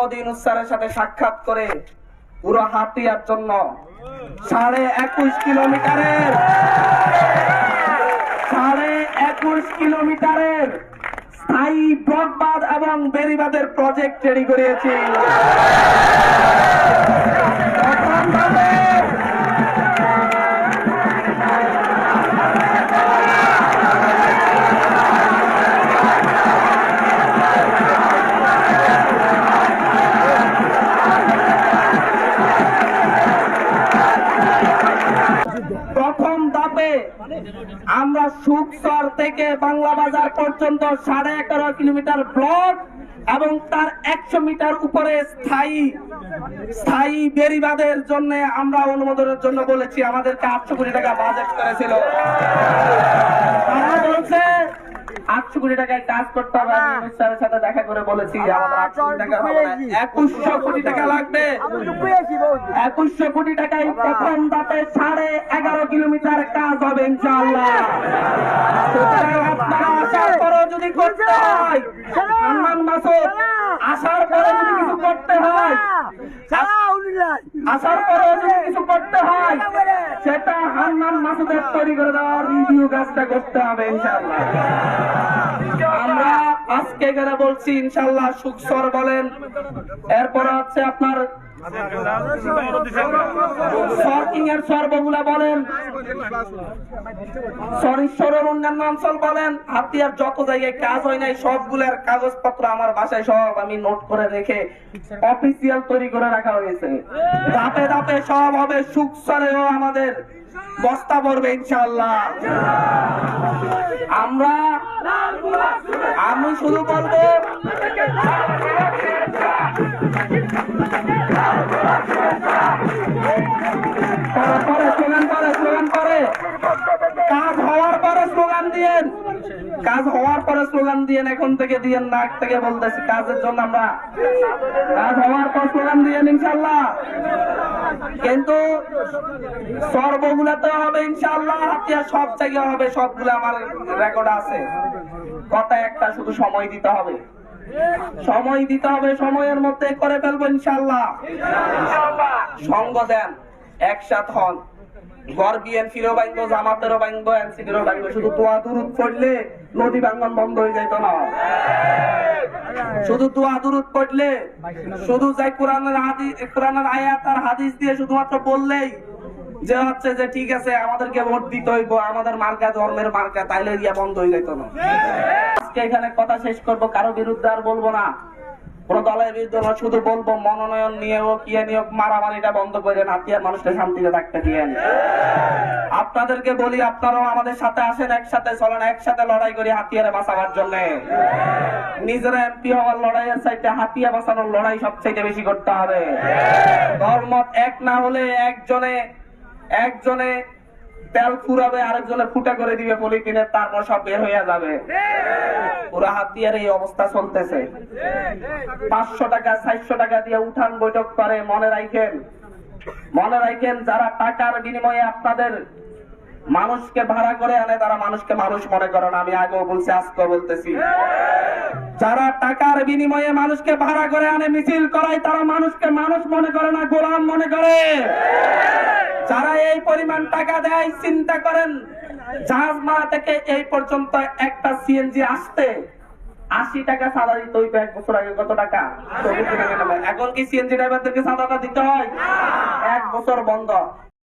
মোহাম্মদ ইউনুস সাথে সাক্ষাৎ করে পুরো হাতিয়ার জন্য সাড়ে একুশ কিলোমিটারের, সাড়ে একুশ কিলোমিটারের স্থায়ী ব্রডবাদ এবং বেরিবাদের প্রজেক্ট রেডি করিয়েছি আমরা সুকসর থেকে বাংলা বাজার পর্যন্ত সাড়ে এগারো কিলোমিটার ব্লক এবং তার একশো মিটার উপরে স্থায়ী স্থায়ী বেরিবাদের জন্য আমরা অনুমোদনের জন্য বলেছি। আমাদেরকে আটশো কোটি টাকা বাজেট করেছিল। কোটি টাকায় কাজ করতে হবে আমি স্যারের সাথে দেখা করে বলেছি আমাদের আটশো কোটি টাকা হবে। একুশশো কোটি টাকা লাগবে। একুশশো কোটি টাকায় প্রথম ধাপে সাড়ে এগারো কিলোমিটার কাজ হবে আপনারা আসার পরেও যদি করতে হয় আসার পরে যদি কিছু করতে হয় আসার পরে যদি কিছু করতে হয় সেটা হান্নান মাসুদের তৈরি করে দেওয়ার রিভিউ কাজটা করতে হবে আমরা আজকে গেলে বলছি ইনশাআল্লাহ সুখসর বলেন। এরপর হচ্ছে আপনার এর সর্বগুলা বলেন। সরিশ্বরের অন্যান্য অঞ্চল বলেন। হাতিয়ার যত জায়গায় কাজ হয় নাই, সবগুলার কাগজপত্র আমার বাসায় সব আমি নোট করে রেখে অফিসিয়াল তৈরি করে রাখা হয়েছে। ধাপে ধাপে সব হবে সুখসরেও আমাদের বস্তা পড়বে ইনশাআল্লাহ। আমরা, আমি শুধু বলব পরে পরে স্লোগান পরে স্লোগান পরে কাজ হওয়ার পরে স্লোগান দিয়েন কাজ হওয়ার পরে স্লোগান দিয়েন এখন থেকে দিয়েন না আগ থেকে বলতেছি কাজের জন্য আমরা কাজ হওয়ার পর স্লোগান দিয়েন ইনশাল্লাহ কিন্তু সর্বগুলাতে হবে ইনশাল্লাহ হাতিয়া সব জায়গায় হবে সবগুলো আমার রেকর্ড আছে কথা একটা শুধু সময় দিতে হবে সময় দিতে হবে, সময়ের মধ্যে করে ফেলব ইনশাল্লাহ সঙ্গ দেন, একসাথ হন। শুধু নদী বাঙ্গন বন্ধ হয়ে শুধু পড়লে, শুধু যাই কোরআনের হাদিস কোরআনের হাদিস দিয়ে শুধুমাত্র বললেই যে হচ্ছে যে ঠিক আছে আমাদেরকে ভোট দিতে হইব আমাদের মার্কা ধর্মের মার্কা তাইলে ইয়া বন্ধ হয়ে যাইতো না। আজকে এখানে কথা শেষ করব কারও বিরুদ্ধে আর বলব না। কোন দলের বিরুদ্ধে না, শুধু বলব মনোনয়ন নিয়েও কি নিয়োগ মারামারিটা বন্ধ করে হাতিয়ার মানুষকে শান্তিতে থাকতে দিয়েন। আপনাদেরকে বলি আপনারাও আমাদের সাথে আসেন একসাথে চলেন একসাথে লড়াই করি হাতিয়ারে বাঁচাবার জন্য। নিজেরা এমপি হওয়ার লড়াইয়ের সাইডে হাতিয়া বাঁচানোর লড়াই সবচেয়ে বেশি করতে হবে। ধর্মত এক না হলে একজনে একজনে তেল ফুরাবে, আরেকজনে ফুটা করে দিবে পলিথিনের তারপর সব বের হয়ে যাবে। পুরো হাতিয়ার এই অবস্থা চলতেছে। পাঁচশো টাকা, চারশো টাকা দিয়ে উঠান বৈঠক করে, মনে রাখেন মনে রাখেন যারা টাকার বিনিময়ে আপনাদের মানুষকে ভাড়া করে আনে, তারা মানুষকে মানুষ মনে করে না। আমি আগেও বলছি, আজকেও বলতেছি। যারা টাকার বিনিময়ে মানুষকে ভাড়া করে আনে, মিছিল করায়, তারা মানুষকে মানুষ মনে করে না, গোলাম মনে করে। পরিমাণ টাকা দেয় চিন্তা করেন জাহাজ মারা থেকে এই পর্যন্ত একটা সিএনজি আসতে আশি টাকা সাদা দিতে ওই এক বছর আগে কত টাকা। এখন কি সিএনজি ড্রাইভারদেরকে সাদাটা দিতে হয়? এক বছর বন্ধ।